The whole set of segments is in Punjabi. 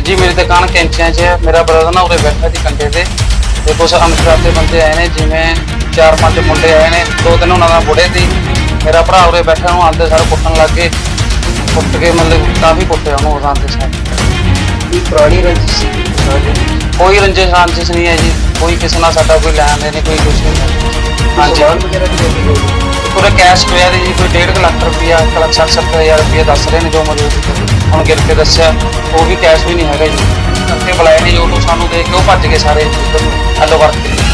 ਜੀ ਮੇਰੀ ਦੁਕਾਨ ਕੈਂਚੀਆਂ 'ਚ ਹੈ। ਮੇਰਾ ਬ੍ਰਦਰ ਨਾ ਉਰੇ ਬੈਠਾ ਸੀ ਕੰਡੇ ਤੇ। ਤੇ ਕੁਝ ਅਨਸਰਾਤੇ ਬੰਦੇ ਆਏ ਨੇ ਜਿਵੇਂ ਚਾਰ ਪੰਜ ਮੁੰਡੇ ਆਏ ਨੇ ਦੋ ਤਿੰਨ ਉਹਨਾਂ ਦਾ ਬੁੜੇ ਸੀ। ਮੇਰਾ ਭਰਾ ਉਰੇ ਬੈਠਾ ਨੂੰ ਆਂਦੇ ਸਾਰੇ ਕੁੱਟਣ ਲੱਗ ਗਏ। ਕੁੱਟ ਕੇ ਮਤਲਬ ਕਾਫੀ ਕੁੱਟਿਆ ਉਹਨੂੰ ਉਦਾਂ ਦੇ ਸਾਰੇ ਕੋਈ ਪੁਰਾਣੀ ਰੰਜਿਸ਼ ਸੀ? ਕੋਈ ਰੰਜਿਸ਼ ਰਾਂਜਿਸ਼ ਨਹੀਂ ਹੈ ਜੀ। ਕੋਈ ਕਿਸੇ ਨਾਲ ਸਾਡਾ ਕੋਈ ਲੈਣ ਦੇਣ ਨਹੀਂ ਕੋਈ ਕੁਛ ਨਹੀਂ। ਹੈ। ਹਾਂਜੀ। ਸਮਾਨ ਵਗੈਰਾ ਵੀ ਲੈ ਕੇ ਗਏ ਪੂਰਾ ਕੈਸ਼ ਪਿਆ ਦੀ ਜੀ ਕੋਈ 1.5 ਲੱਖ ਰੁਪਇਆ 1 ਲੱਖ 60 70 ਹਜ਼ਾਰ ਰੁਪਇਆ ਦੱਸ ਰਹੇ ਨੇ ਜੋ ਮੌਜੂਦ। ਹੁਣ ਗਿਰ ਕੇ ਦੱਸਿਆ ਉਹ ਵੀ ਕੈਸ਼ ਵੀ ਨਹੀਂ ਹੈਗਾ ਜੀ। ਅੱਗੇ ਬੁਲਾਏ ਨੇ ਜੋ ਸਾਨੂੰ ਦੇਖ ਕੇ ਉਹ ਭੱਜ ਗਏ ਸਾਰੇ। ਉੱਧਰ ਨੂੰ ਹੈਲੋ ਵਰਕ ਤੇ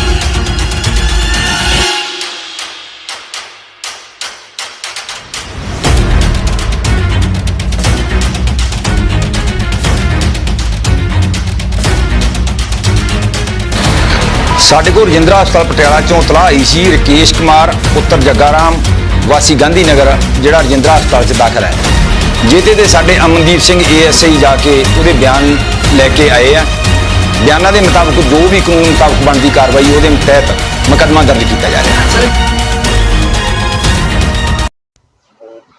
ਸਾਡੇ ਕੋਲ ਰਜਿੰਦਰਾ ਹਸਪਤਾਲ ਪਟਿਆਲਾ ਚੋਂ ਤਲਾਹ ਆਈ ਸੀ ਰਕੇਸ਼ ਕੁਮਾਰ ਪੁੱਤਰ ਜੱਗਾਰਾਮ ਵਾਸੀ ਗਾਂਧੀ ਨਗਰ ਜਿਹੜਾ ਰਜਿੰਦਰਾ ਹਸਪਤਾਲ 'ਚ ਦਾਖਲ ਹੈ। ਜਿਹਦੇ ਤੇ ਸਾਡੇ ਅਮਨਦੀਪ ਸਿੰਘ ਏਐਸਆਈ ਜਾ ਕੇ ਉਹਦੇ ਬਿਆਨ ਲੈ ਕੇ ਆਏ ਆ। ਬਿਆਨਾਂ ਦੇ ਮੁਤਾਬਕ ਜੋ ਵੀ ਕਾਨੂੰਨ ਮੁਤਾਬਕ ਬਣਦੀ ਕਾਰਵਾਈ ਉਹਦੇ ਤਹਿਤ ਮੁਕੱਦਮਾ ਦਰਜ ਕੀਤਾ ਜਾ ਰਿਹਾ ਹੈ।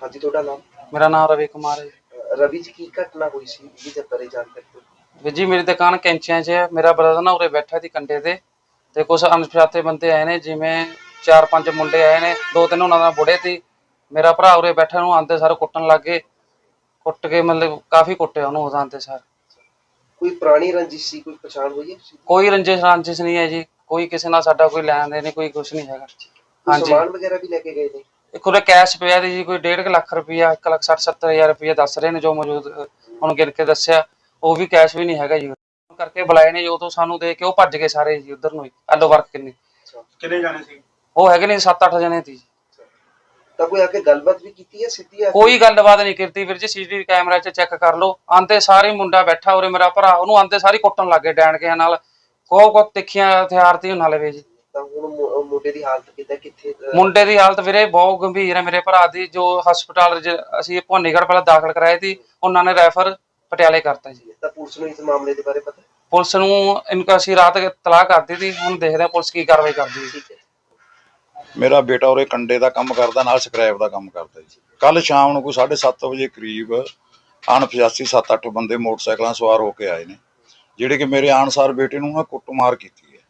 ਹਾਂਜੀ ਤੁਹਾਡਾ ਨਾਮ? ਮੇਰਾ ਨਾਮ ਰਵੀ ਕੁਮਾਰ ਹੈ ਰਵੀ ਜੀ ਕੀ ਘਟਨਾ ਹੋਈ ਸੀ? ਇਹ ਜਦ ਬਾਰੇ ਜਾਣਕਾਰੀ ਦਿਓ। ਵੀਰ ਜੀ ਮੇਰੀ ਦੁਕਾਨ ਕੈਂਚੀਆਂ 'ਚ ਹੈ। ਮੇਰਾ ਬ੍ਰਦਰ ਨਾ ਉਰੇ ਬੈਠਾ ਸੀ ਕੰਡੇ ਤੇ। ਤੇ ਕੁਝ ਅਣਪਛਾਤੇ ਬੰਦੇ ਆਏ ਨੇ ਜਿਵੇਂ ਚਾਰ ਪੰਜ ਮੁੰਡੇ ਆਏ ਨੇ ਦੋ ਤਿੰਨ ਉਹਨਾਂ ਦਾ ਬੁੜੇ ਸੀ। ਮੇਰਾ ਭਰਾ ਉਰੇ ਬੈਠਾ ਨੂੰ ਆਂਦੇ ਸਾਰੇ ਕੁੱਟਣ ਲੱਗ ਗਏ। ਕੁੱਟ ਕੇ ਮਤਲਬ ਕਾਫੀ ਕੁੱਟਿਆ ਉਹਨੂੰ ਤੇ ਸਾਰੇ। ਕੋਈ ਪੁਰਾਣੀ ਰੰਜਿਸ਼ ਸੀ ਕੋਈ ਪਛਾਣ ਹੋਈ ਹੈ ਕੋਈ ਰੰਜਿਸ਼ ਰਾਂਜਿਸ਼ ਨਹੀਂ ਹੈ ਜੀ। ਕੋਈ ਕਿਸੇ ਨਾਲ ਸਾਡਾ ਕੋਈ ਲੈਣ ਦੇਣ ਨਹੀਂ ਕੋਈ ਕੁਝ ਨਹੀਂ ਹੈਗਾ। ਹਾਂਜੀ। ਸਮਾਨ ਵਗੈਰਾ ਵੀ ਲੈ ਕੇ ਗਏ ਨੇ? ਇੱਕ ਉਹਦੇ ਕੈਸ਼ ਪਿਆ ਦੀ ਜੀ ਕੋਈ 1.5 ਲੱਖ ਰੁਪਇਆ 1 ਲੱਖ 60 70 ਹਜ਼ਾਰ ਰੁਪਇਆ ਦੱਸ ਰਹੇ ਨੇ ਜੋ ਮੌਜੂਦ ਹੁਣ ਗਿਣ ਕੇ ਦੱਸਿਆ। ਉਹ ਵੀ ਕੈਸ਼ ਵੀ ਨਹੀਂ ਹੈਗਾ ਜੀ। ਕਰਕੇ ਬੁਲਾਏ ਨੇ ਜੋ ਤੋਂ ਸਾਨੂੰ ਦੇਖ ਕੇ ਉਹ ਭੱਜ ਗਏ ਸਾਰੇ ਜੀ ਉਧਰ ਨੂੰ ਹੀ। ਐਲੋ ਵਰਕ ਕਿੰਨੀ? ਕਿੰਨੇ ਜਾਣੇ ਸੀ? ਉਹ ਹੈਗੇ ਨੇ 7-8 ਜਣੇ ਸੀ ਤਾਂ ਕੋਈ ਆ ਕੇ ਗੱਲਬਾਤ ਵੀ ਕੀਤੀ ਹੈ ਸਿੱਧੀ ਆ ਕੇ? ਕੋਈ ਗੱਲਬਾਤ ਨਹੀਂ ਕੀਤੀ ਵੀਰ ਜੀ ਸੀਸੀਟੀਵੀ ਕੈਮਰਾ 'ਚ ਚੈੱਕ ਕਰ ਲਓ। ਆਂਦੇ ਸਾਰੇ ਮੁੰਡਾ ਬੈਠਾ ਉਰੇ ਮੇਰਾ ਭਰਾ ਉਹਨੂੰ ਆਂਦੇ ਸਾਰੀ ਕੁੱਟਣ ਲੱਗੇ ਡੈਣ ਕੇ ਨਾਲ। ਕੋ ਕੋ ਤਿੱਖੀਆਂ ਹਥਿਆਰ ਤੀ ਉਹਨਾਂ ਲਵੇ ਜੀ। ਤਾਂ ਹੁਣ ਮੁ- ਮੁੰਡੇ ਦੀ ਹਾਲਤ ਕਿੱਦਾਂ ਕਿੱਥੇ ਅਹ, ਮੁੰਡੇ ਦੀ ਹਾਲਤ ਵੀਰੇ ਬਹੁਤ ਗੰਭੀਰ ਹੈ ਮੇਰੇ ਭਰਾ ਦੀ ਜੋ ਹਸਪਤਾਲ ਅਸੀਂ ਭਵਾਨੀਗੜ੍ਹ ਪਹਿਲਾਂ ਦਾਖਲ ਕਰਾਏ ਸੀ ਉਹਨਾਂ ਨੇ ਰੈਫਰ ਪਟਿਆਲੇ ਕਰਤਾ ਜੀ। ਤਾਂ ਪੁਲਿਸ ਨੂੰ ਇਸ ਮਾਮਲੇ ਦੇ ਬਾਰੇ ਪਤਾ? ਹੈ? ਪੁਲਿਸ ਨੂੰ ਇਨਕਾ ਅਸੀਂ ਰਾਤ ਤਲਾਹ ਕਰਤੀ ਸੀ ਹੁਣ ਦੇਖਦੇ ਹਾਂ ਪੁਲਿਸ ਕੀ ਕਾਰਵਾਈ ਕਰਦੀ ਹੈ। ਮੇਰਾ ਬੇਟਾ ਉਰੇ ਕੰਡੇ ਦਾ ਕੰਮ ਕਰਦਾ ਨਾਲ ਸਕ੍ਰੈਪ ਦਾ ਕੰਮ ਕਰਦਾ ਜੀ। ਕੱਲ ਸ਼ਾਮ ਨੂੰ ਕੋਈ 7:30 ਵਜੇ ਕਰੀਬ ਅਣਪਛਾਤੀ 7-8 ਬੰਦੇ ਮੋਟਰਸਾਈਕਲਾਂ ਸਵਾਰ ਹੋ ਕੇ ਆਏ ਨੇ ਜਿਹੜੇ ਕਿ ਮੇਰੇ ਆਨਸਾਰ ਬੇਟੇ ਨੂੰ ਨਾ ਕੁੱਟਮਾਰ ਕੀਤੀ ਹੈ।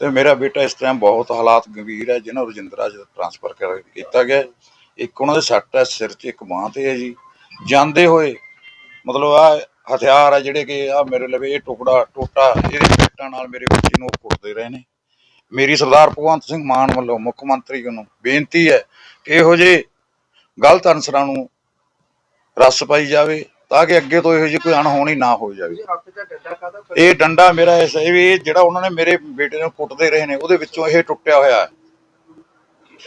ਤੇ ਮੇਰਾ ਬੇਟਾ ਇਸ ਟਾਈਮ ਬਹੁਤ ਹਾਲਾਤ ਗੰਭੀਰ ਹੈ ਜਿਹਨਾਂ ਨੂੰ ਰਜਿੰਦਰਾ ਚ ਟ੍ਰਾਂਸਫਰ ਕਰ ਕੀਤਾ ਗਿਆ। ਇੱਕ ਉਹਨਾਂ ਦੇ ਸੱਟ ਹੈ ਸਿਰ 'ਚ ਇੱਕ ਬਾਂਹ ਤੇ ਹੈ ਜੀ। ਜਾਂਦੇ ਹੋਏ ਮਤਲਬ ਆ ਹਥਿਆਰ ਆ ਜਿਹੜੇ ਕਿ ਆ ਮੇਰੇ ਲਵੇ ਇਹ ਟੁਕੜਾ ਟੋਟਾ ਇਹਦੇ ਇੱਟਾਂ ਨਾਲ ਮੇਰੇ ਬੱਚੇ ਨੂੰ ਕੁੱਟਦੇ ਰਹੇ ਨੇ। ਮੇਰੀ ਸਰਦਾਰ ਭਗਵੰਤ ਸਿੰਘ ਮਾਨ ਵੱਲੋਂ ਮੁੱਖ ਮੰਤਰੀ ਨੂੰ ਬੇਨਤੀ ਹੈ ਕਿ ਇਹੋ ਜਿਹੇ ਗਲਤ ਅਨਸਰਾਂ ਨੂੰ ਰਸ ਪਾਈ ਜਾਵੇ ਤਾਂ ਕਿ ਅੱਗੇ ਤੋਂ ਇਹੋ ਜਿਹੀ ਕੋਈ ਅਣਹੋਣੀ ਨਾ ਹੋ ਜਾਵੇ। ਇਹ ਡੰਡਾ ਮੇਰਾ ਇਸ ਇਹ ਵੀ ਜਿਹੜਾ ਉਹਨਾਂ ਨੇ ਮੇਰੇ ਬੇਟੇ ਨੂੰ ਕੁੱਟਦੇ ਰਹੇ ਨੇ ਉਹਦੇ ਵਿੱਚੋਂ ਇਹ ਟੁੱਟਿਆ ਹੋਇਆ ਹੈ।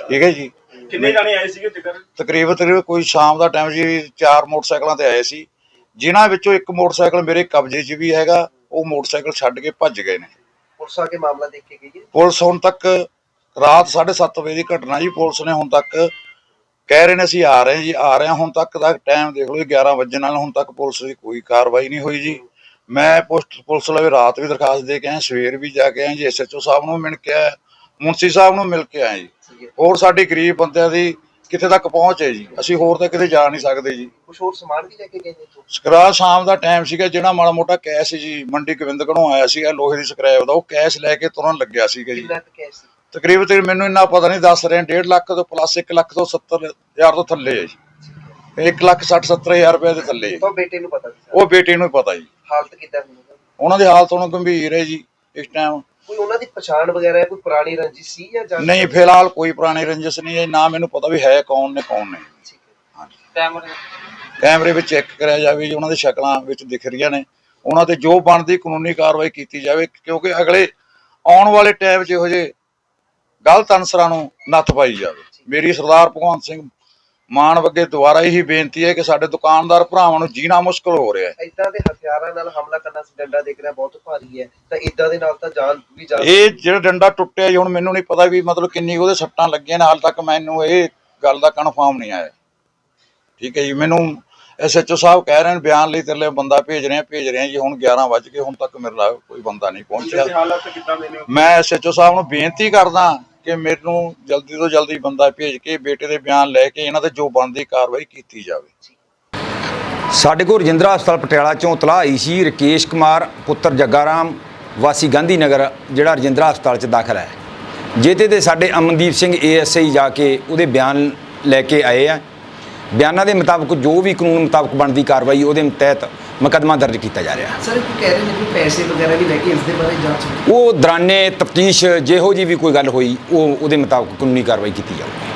ਠੀਕ ਹੈ ਜੀ? ਕਿੰਨੇ ਜਾਣੇ ਆਏ ਸੀਗੇ ਤਕਰੀਬਨ ਤਕਰੀਬਨ ਕੋਈ ਸ਼ਾਮ ਦਾ ਟਾਈਮ ਜੀ ਚਾਰ ਮੋਟਰਸਾਈਕਲਾਂ ਤੇ ਆਏ ਸੀ। ਜਿਨ੍ਹਾਂ ਵਿੱਚੋਂ ਇੱਕ ਮੋਟਰਸਾਈਕਲ ਮੇਰੇ ਕਬਜ਼ੇ 'ਚ ਵੀ ਹੈਗਾ ਉਹ ਮੋਟਰਸਾਈਕਲ ਛੱਡ ਕੇ ਭੱਜ ਗਏ ਨੇ। ਪੁਲਿਸ ਆ ਕੇ ਮਾਮਲਾ ਦੇਖ ਕੇ ਗਈ ਹੈ? ਪੁਲਿਸ ਹੁਣ ਤੱਕ ਰਾਤ 7:30 ਵਜੇ ਦੀ ਘਟਨਾ ਜੀ ਪੁਲਿਸ ਨੇ ਹੁਣ ਤੱਕ ਕਹਿ ਰਹੇ ਨੇ ਅਸੀਂ ਆ ਰਹੇ ਹਾਂ ਜੀ ਆ ਰਹੇ ਹਾਂ। ਹੁਣ ਤੱਕ ਦਾ ਟਾਈਮ ਦੇਖ ਲਓ ਜੀ 11 ਵਜੇ ਨਾਲ ਹੁਣ ਤੱਕ ਪੁਲਿਸ ਦੀ ਕੋਈ ਕਾਰਵਾਈ ਨਹੀਂ ਹੋਈ ਜੀ। ਮੈਂ ਪੁਲਿਸ ਪੁਲਿਸ ਲਵੇ ਰਾਤ ਵੀ ਦਰਖਾਸਤ ਦੇ ਕੇ ਆਇਆ ਸਵੇਰ ਵੀ ਜਾ ਕੇ ਆਇਆ ਜੀ ਐਸਐਚਓ ਸਾਹਿਬ ਨੂੰ ਮਿਲ ਕੇ ਆਇਆ ਮੁਨਸੀ ਸਾਹਿਬ ਨੂੰ ਮਿਲ ਕੇ ਆਇਆ ਜੀ। ਹੋਰ ਸਾਡੀ ਗਰੀਬ ਬੰਦਿਆਂ ਦੀ ਕਿੱਥੇ ਤੱਕ ਪਹੁੰਚ ਹੈ ਜੀ? ਅਸੀਂ ਹੋਰ ਤਾਂ ਕਿਤੇ ਜਾ ਨਹੀਂ ਸਕਦੇ ਜੀ। ਕੁਝ ਹੋਰ ਸਮਾਨ ਵੀ ਲੈ ਕੇ ਗਏ ਨੇ ਇੱਥੋਂ? ਸਕਰਾ ਸ਼ਾਮ ਦਾ ਟਾਈਮ ਸੀਗਾ ਜਿਹੜਾ ਮਾੜਾ ਮੋਟਾ ਕੈਸ਼ ਜੀ ਮੰਡੀ ਗੋਬਿੰਦਗੜ੍ਹੋਂ ਆਇਆ ਸੀਗਾ ਲੋਹੇ ਦੀ ਸਕ੍ਰੈਪ ਦਾ ਉਹ ਕੈਸ਼ ਲੈ ਕੇ ਤੁਰਨ ਲੱਗਿਆ ਸੀਗਾ ਜੀ। ਕਿੰਨਾ ਕੁ ਕੈਸ਼ ਸੀ? ਤਕਰੀਬਨ ਤੇ ਮੈਨੂੰ ਇੰਨਾ ਪਤਾ ਨਹੀਂ ਦੱਸ ਰਹੇ 1.5 ਲੱਖ ਤੋਂ ਪਲੱਸ 1 ਲੱਖ ਤੋਂ 70 ਹਜ਼ਾਰ ਤੋਂ ਥੱਲੇ ਹੈ ਜੀ। 1 ਲੱਖ 60 70 ਹਜ਼ਾਰ ਰੁਪਏ ਦੇ ਥੱਲੇ ਹੈ। ਤਾਂ ਬੇਟੇ ਨੂੰ ਪਤਾ ਸੀ? ਉਹ ਬੇਟੇ ਨੂੰ ਹੀ ਪਤਾ ਜੀ। ਹਾਲਤ ਕਿੱਦਾਂ ਉਹਨਾਂ ਦੀ ਹਾਲਤ ਹੁਣ ਗੰਭੀਰ ਹੈ ਜੀ ਇਸ ਟਾਈਮ ਕੋਈ ਉਹਨਾਂ ਦੀ ਪਛਾਣ ਵਗੈਰਾ ਹੈ? ਕੋਈ ਪੁਰਾਣੀ ਰੰਜਿਸ਼ ਸੀ ਜਾਂ ਜਾਣ ਨਹੀਂ ਫਿਲਹਾਲ ਕੋਈ ਪੁਰਾਣੀ ਰੰਜਿਸ਼ ਨਹੀਂ ਹੈ ਨਾ ਮੈਨੂੰ ਪਤਾ ਵੀ ਹੈ ਕੌਣ ਨੇ ਕੌਣ ਨਹੀਂ। ਠੀਕ ਹੈ ਕੈਮਰੇ ਕੈਮਰੇ ਵਿੱਚ ਚੈੱਕ ਕਰਿਆ ਜਾਵੇ ਜੀ ਉਹਨਾਂ ਦੀ ਸ਼ਕਲਾਂ ਵਿੱਚ ਦਿਖ ਰਹੀਆਂ ਨੇ। ਉਹਨਾਂ ਤੇ ਜੋ ਬਣਦੀ ਕਾਨੂੰਨੀ ਕਾਰਵਾਈ ਕੀਤੀ ਜਾਵੇ ਕਿਉਂਕਿ ਅਗਲੇ ਆਉਣ ਵਾਲੇ ਟਾਈਮ 'ਚ ਇਹੋ ਜਿਹੇ ਗਲਤ ਅਨਸਰਾਂ ਨੂੰ ਨੱਥ ਪਾਈ ਜਾਵੇ। ਮੇਰੀ ਸਰਦਾਰ ਭਗਵੰਤ ਸਿੰਘ ਮਾਨ ਅੱਗੇ ਦੁਬਾਰਾ ਇਹੀ ਬੇਨਤੀ ਹੈ ਕਿ ਸਾਡੇ ਦੁਕਾਨਦਾਰ ਭਰਾਵਾਂ ਨੂੰ ਜੀਣਾ ਮੁਸ਼ਕਲ ਹੋ ਰਿਹਾ ਹੈ। ਇਦਾਂ ਦੇ ਹਥਿਆਰਾਂ ਨਾਲ ਹਮਲਾ ਕਰਨਾ ਸੀ ਡੰਡਾ ਦੇਖ ਰਿਹਾ ਬਹੁਤ ਭਾਰੀ ਹੈ। ਤਾਂ ਇਦਾਂ ਦੇ ਨਾਲ ਤਾਂ ਜਾਨ ਵੀ ਜਾ ਇਹ ਜਿਹੜਾ ਡੰਡਾ ਟੁੱਟਿਆ ਜੀ ਹੁਣ ਮੈਨੂੰ ਨਹੀਂ ਪਤਾ ਵੀ ਮਤਲਬ ਕਿੰਨੀ ਉਹਦੇ ਸੱਟਾਂ ਲੱਗੀਆਂ ਨੇ ਹਾਲ ਤੱਕ ਮੈਨੂੰ ਇਹ ਗੱਲ ਦਾ ਕਨਫਰਮ ਨਹੀਂ ਆਇਆ। ਠੀਕ ਹੈ ਜੀ ਮੈਨੂੰ ਐਸਐਚਓ ਸਾਹਿਬ ਕਹਿ ਰਹੇ ਨੇ ਬਿਆਨ ਲਈ ਤੇਰੇ ਲਈ ਬੰਦਾ ਭੇਜ ਰਹੇ ਆ ਭੇਜ ਰਹੇ ਆ ਜੀ ਹੁਣ 11 ਵੱਜ ਗਏ ਹੁਣ ਤੱਕ ਮੇਰੇ ਨਾਲ ਕੋਈ ਬੰਦਾ ਨਹੀਂ ਪਹੁੰਚਿਆ। ਮੈਂ ਐਸਐਚਓ ਸਾਹਿਬ ਨੂੰ ਬੇਨਤੀ ਕਰਦਾ ਕਿ ਮੈਨੂੰ ਜਲਦੀ ਤੋਂ ਜਲਦੀ ਬੰਦਾ ਭੇਜ ਕੇ ਬੇਟੇ ਦੇ ਬਿਆਨ ਲੈ ਕੇ ਇਹਨਾਂ ਤੇ ਜੋ ਬਣਦੀ ਕਾਰਵਾਈ ਕੀਤੀ ਜਾਵੇ। ਸਾਡੇ ਕੋਲ ਰਜਿੰਦਰਾ ਹਸਪਤਾਲ ਪਟਿਆਲਾ ਚੋਂ ਤਲਾਹ ਆਈ ਸੀ ਰਕੇਸ਼ ਕੁਮਾਰ ਪੁੱਤਰ ਜੱਗਾਰਾਮ ਵਾਸੀ ਗਾਂਧੀ ਨਗਰ ਜਿਹੜਾ ਰਜਿੰਦਰਾ ਹਸਪਤਾਲ 'ਚ ਦਾਖਲ ਹੈ। ਜਿਹਦੇ ਤੇ ਸਾਡੇ ਅਮਨਦੀਪ ਸਿੰਘ ਏਐਸਆਈ ਜਾ ਕੇ ਉਹਦੇ ਬਿਆਨ ਲੈ ਕੇ ਆਏ ਆ। ਬਿਆਨਾਂ ਦੇ ਮੁਤਾਬਕ ਜੋ ਵੀ ਕਾਨੂੰਨ ਮੁਤਾਬਕ ਬਣਦੀ ਕਾਰਵਾਈ ਉਹਦੇ ਤਹਿਤ ਮੁਕੱਦਮਾ ਦਰਜ ਕੀਤਾ ਜਾ ਰਿਹਾ। ਸਰ ਕਹਿ ਰਹੇ ਨੇ ਕਿ ਪੈਸੇ ਵਗੈਰਾ ਵੀ ਲੈ ਕੇ ਇਸ ਦੇ ਬਾਰੇ ਜਾਂਚ ਉਹ ਦੌਰਾਨੇ ਤਫਤੀਸ਼ ਜਿਹੋ ਜੀ ਵੀ ਕੋਈ ਗੱਲ ਹੋਈ ਉਹ ਉਹਦੇ ਮੁਤਾਬਕ ਕਾਨੂੰਨੀ ਕਾਰਵਾਈ ਕੀਤੀ ਜਾਊਗੀ।